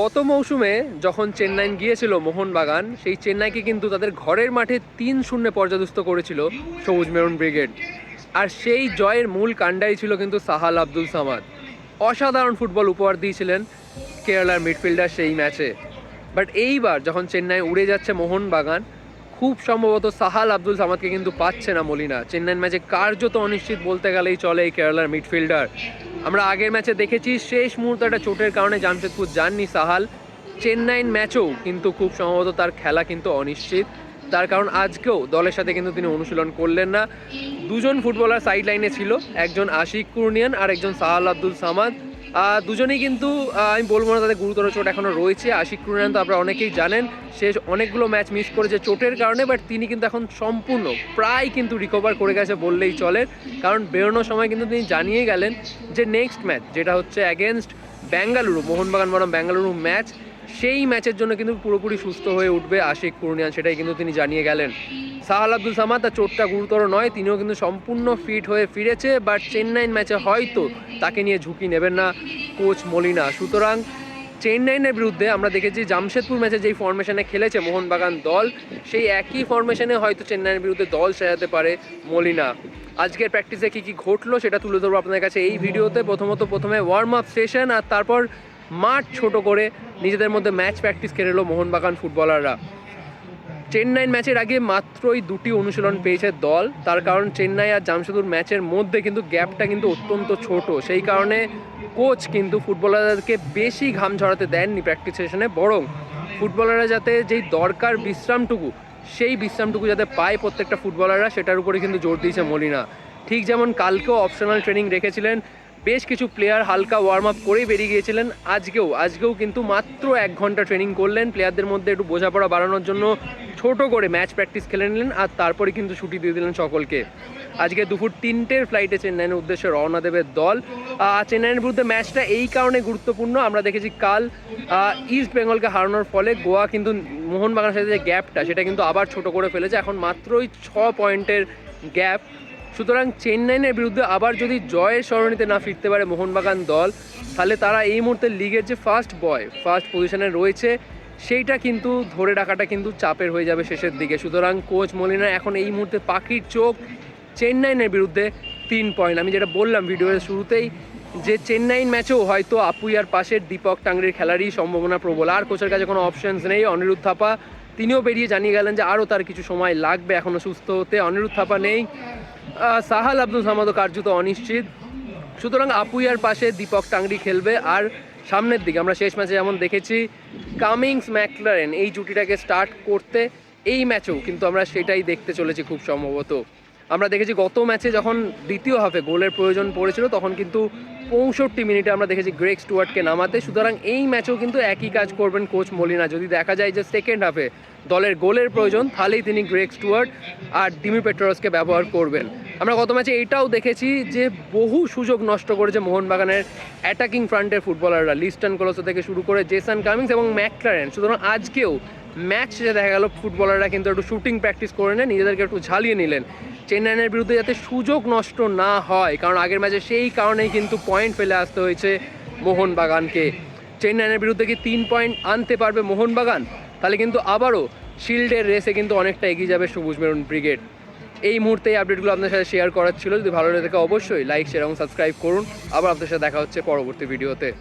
গত মৌসুমে যখন চেন্নাই গিয়েছিল মোহনবাগান, সেই চেন্নাইকে কিন্তু তাদের ঘরের মাঠে তিন শূন্যে পর্যাদস্ত করেছিল সবুজ মেরুন ব্রিগেড। আর সেই জয়ের মূল কাণ্ডাই ছিল কিন্তু সাহাল আব্দুল সামাদ। অসাধারণ ফুটবল উপহার দিয়েছিলেন কেরালার মিডফিল্ডার সেই ম্যাচে। বাট এইবার যখন চেন্নাই উড়ে যাচ্ছে মোহনবাগান খুব সম্ভবত সাহাল আব্দুল সামাদকে কিন্তু পাচ্ছে না মলিনা। চেন্নাইয়ের ম্যাচে কার্যত অনিশ্চিত বলতে গেলেই চলে এই কেরালার মিডফিল্ডার। আমরা আগের ম্যাচে দেখেছি, শেষ মুহূর্তে একটা চোটের কারণে জামশেদপুর যাননি সাহাল। চেন্নাইন ম্যাচেও কিন্তু খুব সম্ভবত তার খেলা কিন্তু অনিশ্চিত। তার কারণ আজকেও দলের সাথে কিন্তু তিনি অনুশীলন করলেন না। দুজন ফুটবলার সাইড লাইনে ছিল, একজন আশিক কুর্নিয়ান আর একজন সাহাল আব্দুল সামাদ। দুজনেই কিন্তু আমি বলব না তাদের গুরুতর চোট এখনও রয়েছে। আশিক কুর্নিয়ান তো আপনারা অনেকেই জানেন, সে অনেকগুলো ম্যাচ মিস করেছে চোটের কারণে বাট তিনি কিন্তু এখন সম্পূর্ণ, প্রায় কিন্তু রিকভার করে গেছে বললেই চলে। কারণ বেরোনোর সময় কিন্তু তিনি জানিয়ে গেলেন যে নেক্সট ম্যাচ যেটা হচ্ছে অ্যাগেনস্ট ব্যাঙ্গালুরু মোহনবাগান বনাম ব্যাঙ্গালুরু ম্যাচ সেই ম্যাচের জন্য কিন্তু পুরোপুরি সুস্থ হয়ে উঠবে আশিক কুর্নিয়ান সেটাই কিন্তু তিনি জানিয়ে গেলেন। সাহাল আব্দুল সামাদ তার চোটটা গুরুতর নয়, তিনিও কিন্তু সম্পূর্ণ ফিট হয়ে ফিরেছে বাট চেন্নাইন ম্যাচে হয়তো তাকে নিয়ে ঝুঁকি নেবেন না কোচ মলিনা। সুতরাং চেন্নাইনের বিরুদ্ধে আমরা দেখেছি জামশেদপুর ম্যাচে যেই ফরমেশনে খেলেছে মোহনবাগান দল, সেই একই ফরমেশনে হয়তো চেন্নাইয়ের বিরুদ্ধে দল সাজাতে পারে মলিনা। আজকের প্র্যাকটিসে কী কী ঘটলো সেটা তুলে ধরবো আপনাদের কাছে এই ভিডিওতে। প্রথমত প্রথমে ওয়ার্ম আপ সেশন আর তারপর মাঠ ছোট করে নিজেদের মধ্যে ম্যাচ প্র্যাকটিস খেলে এলো মোহনবাগান ফুটবলাররা। চেন্নাই ম্যাচের আগে মাত্রই দুটি অনুশীলন পেয়েছে দল। তার কারণ চেন্নাই আর জামশেদপুর ম্যাচের মধ্যে কিন্তু গ্যাপটা কিন্তু অত্যন্ত ছোট। সেই কারণে কোচ কিন্তু ফুটবলারদেরকে বেশি ঘাম ঝরাতে দেননি প্র্যাকটিস সেশনে, বরং ফুটবলাররা যাতে যেই দরকার বিশ্রামটুকু, সেই বিশ্রামটুকু যাতে পায় প্রত্যেকটা ফুটবলাররা, সেটার উপরে কিন্তু জোর দিয়েছে মলিনা। ঠিক যেমন কালকেও অপশনাল ট্রেনিং রেখেছিলেন বেশ কিছু প্লেয়ার হালকা ওয়ার্ম আপ করেই বেরিয়ে গিয়েছিলেন আজকেও। আজকেও কিন্তু মাত্র এক ঘণ্টা ট্রেনিং করলেন। প্লেয়ারদের মধ্যে একটু বোঝাপড়া বাড়ানোর জন্য ছোট করে ম্যাচ প্র্যাকটিস খেলে নিলেন আর তারপরে কিন্তু ছুটি দিয়ে দিলেন সকলকে। আজকে দুপুর তিনটের ফ্লাইটে চেন্নাইয়ের উদ্দেশ্যে রওনা দেবে দল। চেন্নাইয়ের বিরুদ্ধে ম্যাচটা এই কারণে গুরুত্বপূর্ণ। আমরা দেখেছি কাল ইস্ট বেঙ্গলকে হারানোর ফলে গোয়া কিন্তু মোহনবাগানের সাথে যে গ্যাপটা সেটা কিন্তু আবার ছোট করে ফেলেছে। এখন মাত্রই ছ পয়েন্টের গ্যাপ সুতরাং চেন্নাইয়ের বিরুদ্ধে আবার যদি জয়ের সরণিতে না ফিরতে পারে মোহনবাগান দল, তাহলে তারা এই মুহূর্তে লিগের যে ফার্স্ট বয় ফার্স্ট পজিশনে রয়েছে, সেইটা কিন্তু ধরে রাখাটা কিন্তু চাপের হয়ে যাবে শেষের দিকে। সুতরাং কোচ মলিনা এখন এই মুহূর্তে পাখির চোখ চেন্নাইনের বিরুদ্ধে তিন পয়েন্ট আমি যেটা বললাম ভিডিওর শুরুতেই যে চেন্নাইন ম্যাচেও হয়তো আপুইয়ার পাশের দীপক টাংরির খেলারই সম্ভাবনা প্রবল। আর কোচের কাছে কোনো অপশানস নেই। অনিরুদ্ধ থাপা, তিনিও বেরিয়ে জানিয়ে গেলেন যে আরও তার কিছু সময় লাগবে। এখনও সুস্থ হতে অনিরুদ্ধ থাপা নেই। সাহাল আব্দুল সামাদও কার্যত অনিশ্চিত। সুতরাং আপুইয়ার পাশে দীপক টাংরি খেলবে। আর সামনের দিকে আমরা শেষ ম্যাচে যেমন দেখেছি, কামিংস ম্যাকলারেন এই জুটিটাকে স্টার্ট করতে এই ম্যাচেও কিন্তু আমরা সেটাই দেখতে চলেছি খুব সম্ভবত। আমরা দেখেছি গত ম্যাচে যখন দ্বিতীয় হাফে গোলের প্রয়োজন পড়েছিল, তখন কিন্তু পঁয়ষট্টি মিনিটে আমরা দেখেছি গ্রেক স্টুয়ার্টকে নামাতে। সুতরাং এই ম্যাচেও কিন্তু একই কাজ করবেন কোচ মলিনা। যদি দেখা যায় যে সেকেন্ড হাফে দলের গোলের প্রয়োজন, তাহলেই তিনি গ্রেক স্টুয়ার্ট আর ডিমি পেট্রোসকে ব্যবহার করবেন। আমরা গত ম্যাচে এটাও দেখেছি যে বহু সুযোগ নষ্ট করেছে মোহনবাগানের অ্যাটাকিং ফ্রন্টের ফুটবলাররা লিস্টন কলসো থেকে শুরু করে জেসান কামিংস এবং ম্যাকলারেন। সুতরাং আজকেও ম্যাচ শেষে দেখা গেল, ফুটবলাররা কিন্তু একটু শুটিং প্র্যাকটিস করে নেন, নিজেদেরকে একটু ঝালিয়ে নিলেন। চেন্নাইয়ের বিরুদ্ধে যাতে সুযোগ নষ্ট না হয়, কারণ আগের ম্যাচে সেই কারণেই কিন্তু পয়েন্ট ফেলে আসতে হয়েছে মোহনবাগানকে। চেন্নাইয়ের বিরুদ্ধে কি তিন পয়েন্ট আনতে পারবে মোহনবাগান? তাহলে কিন্তু আবারও শিল্ডের রেসে কিন্তু অনেকটা এগিয়ে যাবে সবুজ মেরুন ব্রিগেড। এই মুহূর্তে এই আপডেটগুলো আপনার সাথে শেয়ার করার ছিল, যদি ভালো লেগে থাকে অবশ্যই লাইক শেয়ার এবং সাবস্ক্রাইব করুন। আবার আপনার সাথে দেখা হচ্ছে পরবর্তী ভিডিওতে